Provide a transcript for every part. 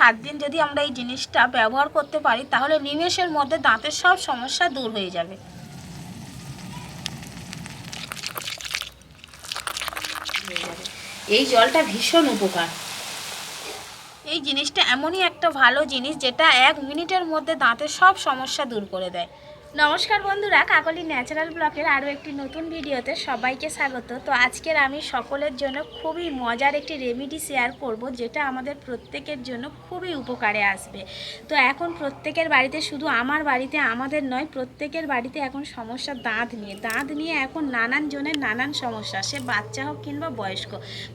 সাত দিন যদি আমরা এই জিনিসটা ব্যবহার করতে পারি তাহলে নিমেষের মধ্যে দাঁতের সব সমস্যা দূর হয়ে যাবে। এই জলটা ভীষণ উপকার। এই জিনিসটা এমনই একটা ভালো জিনিস যেটা এক মিনিটের মধ্যে দাঁতের সব সমস্যা দূর করে দেয়। নমস্কার বন্ধুরা, কাকলি ন্যাচারাল ব্লকের আরও একটি নতুন ভিডিওতে সবাইকে স্বাগত। তো আজকের আমি সকলের জন্য খুবই মজার একটি রেমিডি শেয়ার করব, যেটা আমাদের প্রত্যেকের জন্য খুবই উপকারে আসবে। তো এখন প্রত্যেকের বাড়িতে, শুধু আমার বাড়িতে, আমাদের নয়, প্রত্যেকের বাড়িতে এখন সমস্যা দাঁত নিয়ে। দাঁত নিয়ে এখন নানান জনের নানান সমস্যা, সে বাচ্চা হোক কিংবা বয়স্ক।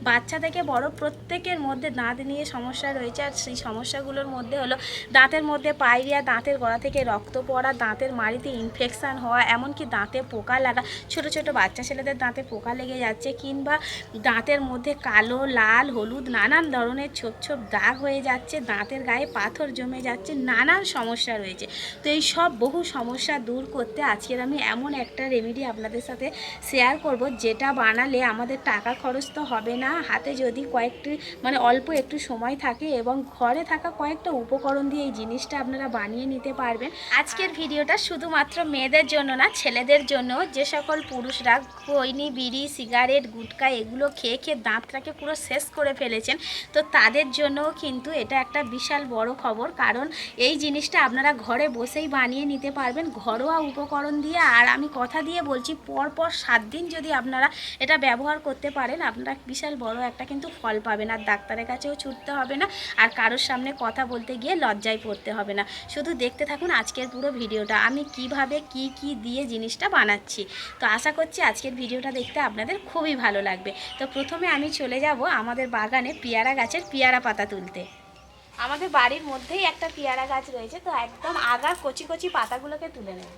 বাচ্চা থেকে বড় প্রত্যেকের মধ্যে দাঁত নিয়ে সমস্যা রয়েছে, আর সেই সমস্যাগুলোর মধ্যে হলো দাঁতের মধ্যে পায়রিয়া, দাঁতের গলা থেকে রক্ত পড়া, দাঁতের মাড়িতে ইনফেকশান হওয়া এমনকি দাঁতে পোকা লাগা ছোট ছোট বাচ্চা ছেলেদের দাঁতে পোকা লেগে যাচ্ছে কিংবা দাঁতের মধ্যে কালো লাল হলুদ নানান ধরনের ছোপ ছোপ দাগ হয়ে যাচ্ছে দাঁতের গায়ে পাথর জমে যাচ্ছে নানান সমস্যা রয়েছে। তো এই সব বহু সমস্যা দূর করতে আজকের আমি এমন একটা রেমেডি আপনাদের সাথে শেয়ার করব যেটা বানালে আমাদের টাকা খরচ তো হবে না। হাতে যদি কয়েকটি মানে অল্প একটু সময় থাকে এবং ঘরে থাকা কয়েকটা উপকরণ দিয়ে এই জিনিসটা আপনারা বানিয়ে নিতে পারবেন। আজকের ভিডিওটা শুধুমাত্র মেয়েদের জন্য না, ছেলেদের জন্য যে সকল পুরুষরা খৈনি, বিড়ি, সিগারেট, গুটকা এগুলো খেয়ে খেয়ে দাঁতটাকে পুরো শেষ করে ফেলেছেন, তো তাদের জন্যও কিন্তু এটা একটা বিশাল বড় খবর। কারণ এই জিনিসটা আপনারা ঘরে বসেই বানিয়ে নিতে পারবেন, ঘরোয়া উপকরণ দিয়ে। আর আমি কথা দিয়ে বলছি, পরপর সাত দিন যদি আপনারা এটা ব্যবহার করতে পারেন, আপনারা বিশাল বড় একটা কিন্তু ফল পাবেন। আর ডাক্তারের কাছেও ছুটতে হবে না, আর কারোর সামনে কথা বলতে গিয়ে লজ্জায় পড়তে হবে না। শুধু দেখতে থাকুন আজকের পুরো ভিডিওটা। আমি কীভাবে কি কি দিয়ে জিনিসটা বানাচ্ছি। তো আশা করছি আজকের ভিডিওটা দেখতে আপনাদের খুবই ভালো লাগবে। তো প্রথমে আমি চলে যাব আমাদের বাগানে পেয়ারা গাছের পেয়ারা পাতা তুলতে। আমাদের বাড়ির মধ্যেই একটা পেয়ারা গাছ রয়েছে, তো একদম আগা কচি কচি পাতাগুলোকে তুলে নেব।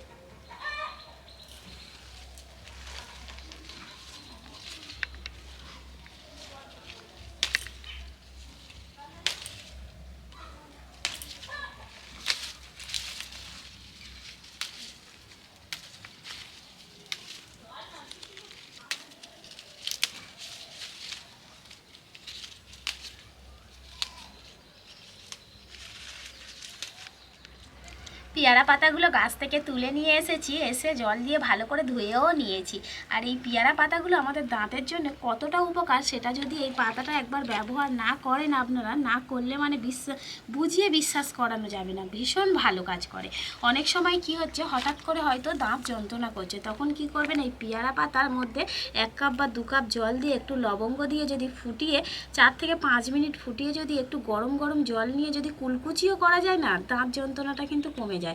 পেয়ারা পাতাগুলো গাছ থেকে তুলে নিয়ে এসেছি, এসে জল দিয়ে ভালো করে ধুয়েও নিয়েছি। আর এই পেয়ারা পাতাগুলো আমাদের দাঁতের জন্য কতটা উপকার সেটা যদি এই পাতাটা একবার ব্যবহার না করেন আপনারা, না করলে মানে বিশ্বাস বুঝিয়ে বিশ্বাস করানো যাবে না, ভীষণ ভালো কাজ করে। অনেক সময় কি হচ্ছে, হঠাৎ করে হয়তো দাঁত যন্ত্রণা করছে, তখন কি করবেন, এই পেয়ারা পাতার মধ্যে এক কাপ বা দু কাপ জল দিয়ে একটু লবঙ্গ দিয়ে যদি ফুটিয়ে, চার থেকে পাঁচ মিনিট ফুটিয়ে যদি একটু গরম গরম জল নিয়ে যদি কুলকুচিও করা যায় না, দাঁত যন্ত্রণাটা কিন্তু কমে যায়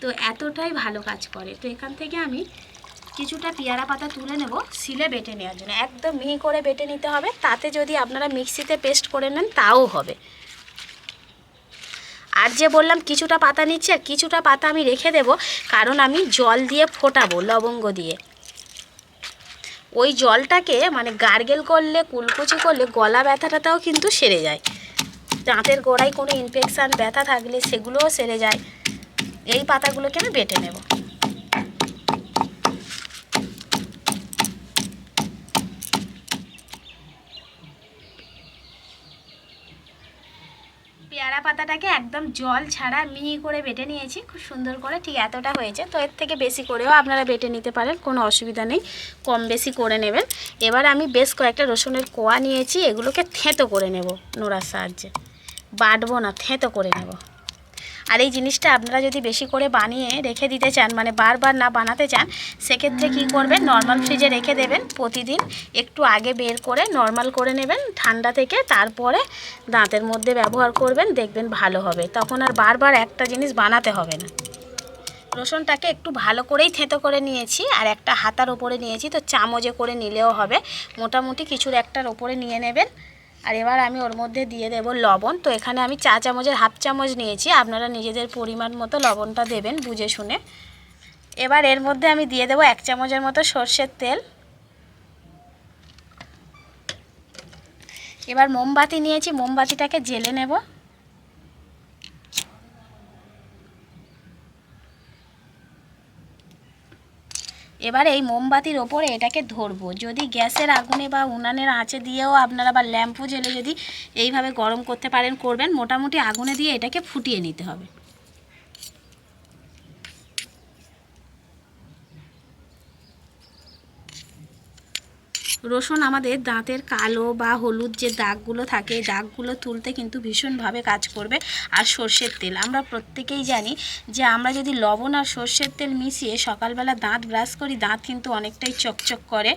তো এতটাই ভালো কাজ করে। তো এখান থেকে আমি কিছুটা পেয়ারা পাতা তুলে নেব, শিলে বেটে নেওয়ার জন্য। একদম মিহি করে বেটে নিতে হবে। তাতে যদি আপনারা মিক্সিতে পেস্ট করে নেন, তাও হবে। আর যে বললাম, কিছুটা পাতা নিচ্ছে, আর কিছুটা পাতা আমি রেখে দেব, কারণ আমি জল দিয়ে ফোটাবো, লবঙ্গ দিয়ে। ওই জলটাকে মানে গার্গেল করলে, কুলকুচি করলে, গলা ব্যথাটাও কিন্তু সেরে যায়। দাঁতের গোড়ায় কোনো ইনফেকশান ব্যথা থাকলে সেগুলোও সেরে যায়। এই পাতাগুলোকে আমি বেটে নেব। পেয়ারা পাতাটাকে একদম জল ছাড়া মিহি করে বেটে নিয়েছি, খুব সুন্দর করে, ঠিক এতটা হয়েছে। তো এর থেকে বেশি করেও আপনারা বেটে নিতে পারেন, কোনো অসুবিধা নেই, কম বেশি করে নেবেন। এবার আমি বেশ কয়েকটা রসুনের কোয়া নিয়েছি, এগুলোকে থেঁতো করে নেব নোড়ার সাহায্যে। বাটবো না, থেঁতো করে নেব। আর এই জিনিসটা আপনারা যদি বেশি করে বানিয়ে রেখে দিতে চান মানে বারবার না বানাতে চান, সেক্ষেত্রে কি করবেন? নর্মাল ফ্রিজে রেখে দেবেন। প্রতিদিন একটু আগে বের করে নর্মাল করে নেবেন, ঠান্ডা থেকে তারপরে দাঁতের মধ্যে ব্যবহার করবেন, দেখবেন ভালো হবে। তখন আর বারবার একটা জিনিস বানাতে হবে না। রসুনটাকে একটু ভালো করেই থেঁতো করে নিয়েছি, আর একটা হাতার ওপরে নিয়েছি, তো চামচে করে নিলেও হবে। মোটামুটি কিছুর একটার ওপরে নিয়ে নেবেন। আর এবার আমি ওর মধ্যে দিয়ে দেব লবণ। তো এখানে আমি চা চামচের হাফ চামচ নিয়েছি। আপনারা নিজেদের পরিমাণ মতো লবণটা দেবেন বুঝে শুনে। এবার এর মধ্যে আমি দিয়ে দেব এক চামচের মতো সর্ষের তেল। এবার মোমবাতি নিয়েছি, মোমবাতিটাকে জেলে নেব। এবার এই মোমবাতির ওপরে এটাকে ধরবো। যদি গ্যাসের আগুনে বা উনানের আঁচে দিয়েও আপনারা বা ল্যাম্পও জেলে যদি এইভাবে গরম করতে পারেন, করবেন, মোটামুটি আগুনে দিয়ে এটাকে ফুটিয়ে নিতে হবে। রসুন আমাদের দাঁতের কালো বা হলুদ যে দাগগুলো থাকে দাগগুলো তুলতে কিন্তু ভীষণভাবে কাজ করবে আর সর্ষের তেল। আমরা প্রত্যেকেই জানি যে আমরা যদি লবণ আর সর্ষের তেল মিশিয়ে সকালবেলা দাঁত ব্রাশ করি, দাঁত কিন্তু অনেকটাই চকচক করে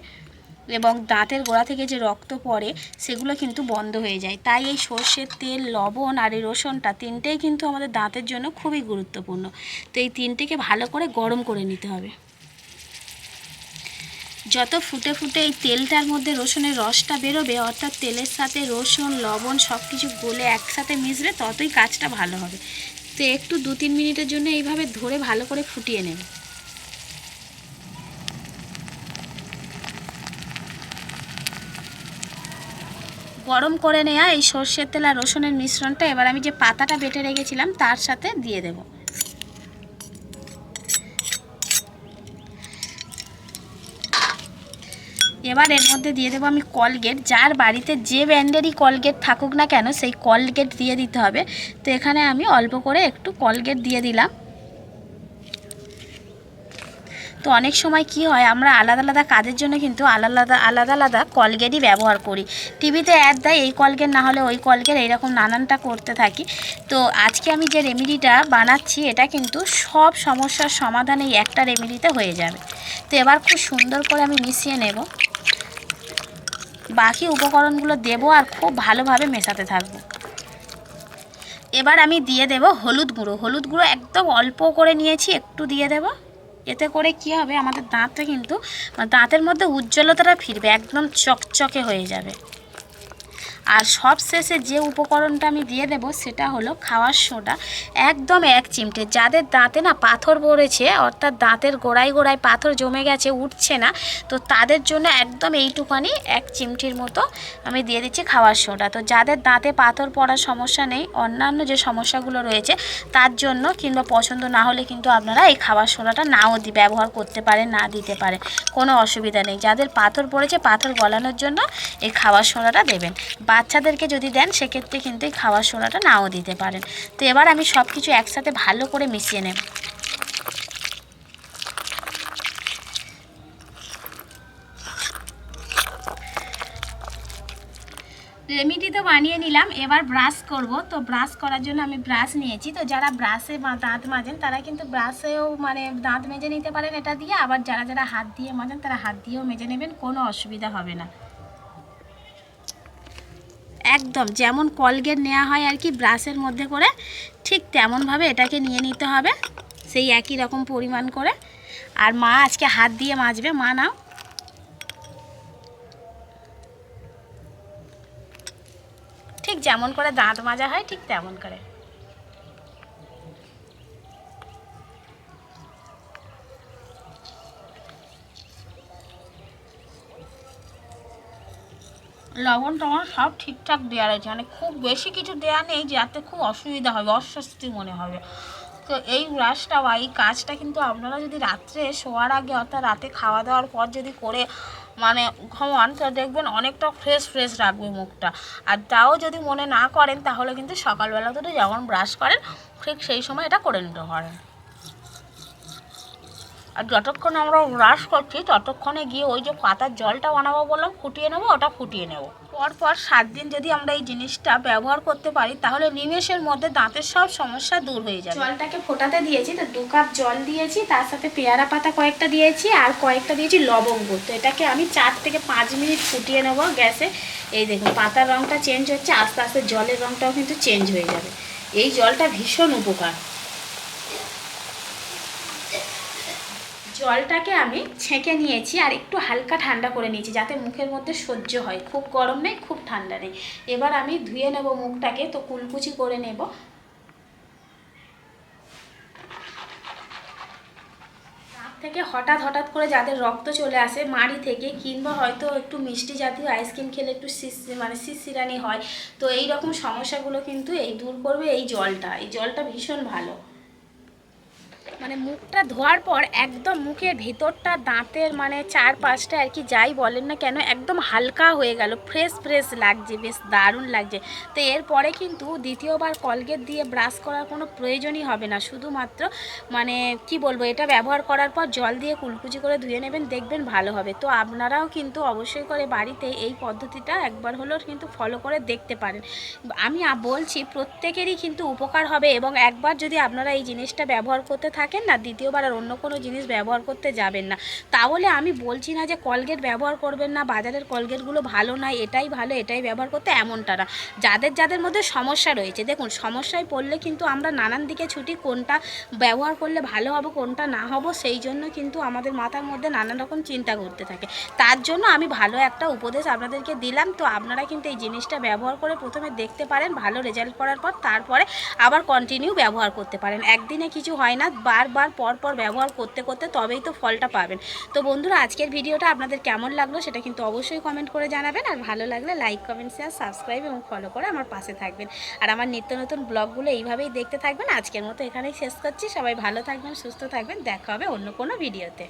এবং দাঁতের গোড়া থেকে যে রক্ত পড়ে, সেগুলো কিন্তু বন্ধ হয়ে যায়। তাই এই সর্ষের তেল, লবণ আর এই রসুনটা তিনটেই কিন্তু আমাদের দাঁতের জন্য খুবই গুরুত্বপূর্ণ। তো এই তিনটেকে ভালো করে গরম করে নিতে হবে। যত ফুটে ফুটে এই তেলটার মধ্যে রসুনের রসটা বেরোবে, অর্থাৎ তেলের সাথে রসুন, লবণ সব কিছু গলে একসাথে মিশবে, ততই কাজটা ভালো হবে। তো একটু দু তিন মিনিটের জন্য এইভাবে ধরে ভালো করে ফুটিয়ে নেবে। গরম করে নেওয়া এই সর্ষের তেল আর রসুনের মিশ্রণটা, এবার আমি যে পাতাটা বেটে রেখেছিলাম, তার সাথে দিয়ে দেবো। এবার এর মধ্যে দিয়ে দেবো আমি কলগেট যার বাড়িতে যে ব্র্যান্ডেরই কলগেট থাকুক না কেন, সেই কলগেট দিয়ে দিতে হবে। তো এখানে আমি অল্প করে একটু কলগেট দিয়ে দিলাম। তো অনেক সময় কি হয়, আমরা আলাদা আলাদা কাজের জন্য কিন্তু আলাদা আলাদা আলাদা কলগেটই ব্যবহার করি। টিভিতে অ্যাড দেয়, এই কলগেট না হলে ওই কলগেট এইরকম নানানটা করতে থাকি। তো আজকে আমি যে রেমেডিটা বানাচ্ছি, এটা কিন্তু সব সমস্যার সমাধান এই একটা রেমেডিতে হয়ে যাবে। তো এবার খুব সুন্দর করে আমি মিশিয়ে নেব। বাকি উপকরণগুলো দেব আর খুব ভালোভাবে মেশাতে থাকব। এবার আমি দিয়ে দেব হলুদ গুঁড়ো। হলুদ গুঁড়ো একদম অল্প করে নিয়েছি, একটু দিয়ে দেব। এতে করে কি হবে, আমাদের দাঁতে কিন্তু, দাঁতের মধ্যে উজ্জ্বলতাটা ফিরবে, একদম চকচকে হয়ে যাবে। আর সব শেষে যে উপকরণটা আমি দিয়ে দেব সেটা হলো খাওয়ার সোডা। একদম এক চিমটে। যাদের দাঁতে না পাথর পড়েছে, অর্থাৎ দাঁতের গোড়ায় গোড়ায় পাথর জমে গেছে, উঠছে না, তো তাদের জন্য একদম এইটুকানি এক চিমটির মতো আমি দিয়ে দিচ্ছি খাওয়ার সোডা। তো যাদের দাঁতে পাথর পড়ার সমস্যা নেই, অন্যান্য যে সমস্যাগুলো রয়েছে, তার জন্য কিংবা পছন্দ না হলে কিন্তু আপনারা এই খাওয়ার সোডাটা নাও ব্যবহার করতে পারেন, না দিতে পারেন। কোনো অসুবিধা নেই। যাদের পাথর পড়েছে, পাথর গলানোর জন্য এই খাওয়ার সোডাটা দেবেন। বাচ্চাদেরকে যদি দেন, সেক্ষেত্রে কিন্তু এই খাওয়ার সোডাটা নাও দিতে পারেন। তো এবার আমি সব কিছু একসাথে ভালো করে মিশিয়ে নেব। রেমিডি তো বানিয়ে নিলাম, এবার ব্রাশ করব। তো ব্রাশ করার জন্য আমি ব্রাশ নিয়েছি। তো যারা ব্রাশে দাঁত মাজেন, তারা কিন্তু ব্রাশেও মানে দাঁত মেজে নিতে পারেন এটা দিয়ে। আবার যারা যারা হাত দিয়ে মাজেন, তারা হাত দিয়েও মেজে নেবেন, কোনো অসুবিধা হবে না। একদম যেমন কলগেট নেওয়া হয় আর কি ব্রাশের মধ্যে করে, ঠিক তেমনভাবে এটাকে নিয়ে নিতে হবে সেই একই রকম পরিমাণ করে। আর মা আজকে হাত দিয়ে মাজবে, মা নাও। ঠিক যেমন করে দাঁত মাজা হয়, ঠিক তেমন করে। লবণ টবণ সব ঠিকঠাক দেওয়া রয়েছে মানে খুব বেশি কিছু দেওয়া নেই যাতে খুব অসুবিধা হবে, অস্বস্তি মনে হবে। তো এই ব্রাশটা বা এই কাজটা কিন্তু আপনারা যদি রাত্রে শোয়ার আগে অর্থাৎ রাতে খাওয়া দাওয়ার পর যদি করে মানে ঘুমান, তো দেখবেন অনেকটা ফ্রেশ ফ্রেশ রাখবে মুখটা। আর তাও যদি মনে না করেন, তাহলে কিন্তু সকালবেলা তো যখন ব্রাশ করেন, ঠিক সেই সময় এটা করে নিতে পারেন। আর যতক্ষণ আমরা ব্রাশ করছি, ততক্ষণে গিয়ে ওই যে পাতার জলটা বানাবো বললাম, ফুটিয়ে নেব, ওটা ফুটিয়ে নেব। পরপর সাত দিন যদি আমরা এই জিনিসটা ব্যবহার করতে পারি, তাহলে নিমেষের মধ্যে দাঁতের সব সমস্যা দূর হয়ে যাবে। জলটাকে ফোটাতে দিয়েছি, তো দু কাপ জল দিয়েছি, তার সাথে পেয়ারা পাতা কয়েকটা দিয়েছি, আর কয়েকটা দিয়েছি লবঙ্গ। তো এটাকে আমি চার থেকে পাঁচ মিনিট ফুটিয়ে নেব গ্যাসে। এই দেখুন, পাতার রঙটা চেঞ্জ হচ্ছে, আস্তে আস্তে জলের রঙটাও কিন্তু চেঞ্জ হয়ে যাবে। এই জলটা ভীষণ উপকার। জলটাকে আমি ছেঁকে নিয়েছি আর একটু হালকা ঠান্ডা করে নিয়েছি যাতে মুখের মধ্যে সহ্য হয়। খুব গরম নেই, খুব ঠান্ডা নেই। এবার আমি ধুয়ে নেব মুখটাকে, তো কুলকুচি করে নেব। থেকে হঠাৎ হঠাৎ করে যাদের রক্ত চলে আসে, মাড়ি থেকে, কিংবা হয়তো একটু মিষ্টি জাতীয় আইসক্রিম খেলে একটু মানে শিরশিরানি হয়, তো এই রকম সমস্যাগুলো কিন্তু এই দূর করবে এই জলটা। এই জলটা ভীষণ ভালো। মানে মুখটা ধোয়ার পর একদম মুখের ভেতরটা, দাঁতের মানে চার পাঁচটা আর কি যাই বলেন না কেন, একদম হালকা হয়ে গেল। ফ্রেশ ফ্রেশ লাগছে, বেশ দারুণ লাগছে। তো এরপরে কিন্তু দ্বিতীয়বার কলগেট দিয়ে ব্রাশ করার কোনো প্রয়োজনই হবে না। শুধুমাত্র মানে কি বলব, এটা ব্যবহার করার পর জল দিয়ে কুলকুচি করে ধুয়ে নেবেন, দেখবেন ভালো হবে। তো আপনারাও কিন্তু অবশ্যই করে বাড়িতে এই পদ্ধতিটা একবার হলেও কিন্তু ফলো করে দেখতে পারেন। আমি বলছি, প্রত্যেকেরই কিন্তু উপকার হবে এবং একবার যদি আপনারা এই জিনিসটা ব্যবহার করতে থাকেন না, দ্বিতীয়বার আর অন্য কোনো জিনিস ব্যবহার করতে যাবেন না। তাহলে আমি বলছি না যে কলগেট ব্যবহার করবেন না, বাজারের কলগেটগুলো ভালো নয়, এটাই ভালো, এটাই ব্যবহার করতে এমনটা না। যাদের যাদের মধ্যে সমস্যা রয়েছে, দেখুন সমস্যায় পড়লে কিন্তু আমরা নানান দিকে ছুটি কোনটা ব্যবহার করলে ভালো হবে, কোনটা না হব, সেই জন্য কিন্তু আমাদের মাথার মধ্যে নানান রকম চিন্তা করতে থাকে। তার জন্য আমি ভালো একটা উপদেশ আপনাদেরকে দিলাম। তো আপনারা কিন্তু এই জিনিসটা ব্যবহার করে প্রথমে দেখতে পারেন, ভালো রেজাল্ট করার পর তারপরে আবার কন্টিনিউ ব্যবহার করতে পারেন। একদিনে কিছু হয় না বারবার, পরপর পর ব্যবহার করতে করতে তবেই তো ফলটা পাবেন। তো বন্ধুরা, আজকের ভিডিওটা আপনাদের কেমন লাগল সেটা কিন্তু অবশ্যই কমেন্ট করে জানাবেন। আর ভালো লাগলে লাইক কমেন্ট শেয়ার সাবস্ক্রাইব এবং ফলো করে আমার পাশে থাকবেন। আর আমার নিত্য নতুন ব্লগগুলো এইভাবেই দেখতে থাকবেন। আজকের মতো এখানেই শেষ করছি। সবাই ভালো থাকবেন, সুস্থ থাকবেন। দেখা হবে অন্য কোনো ভিডিওতে।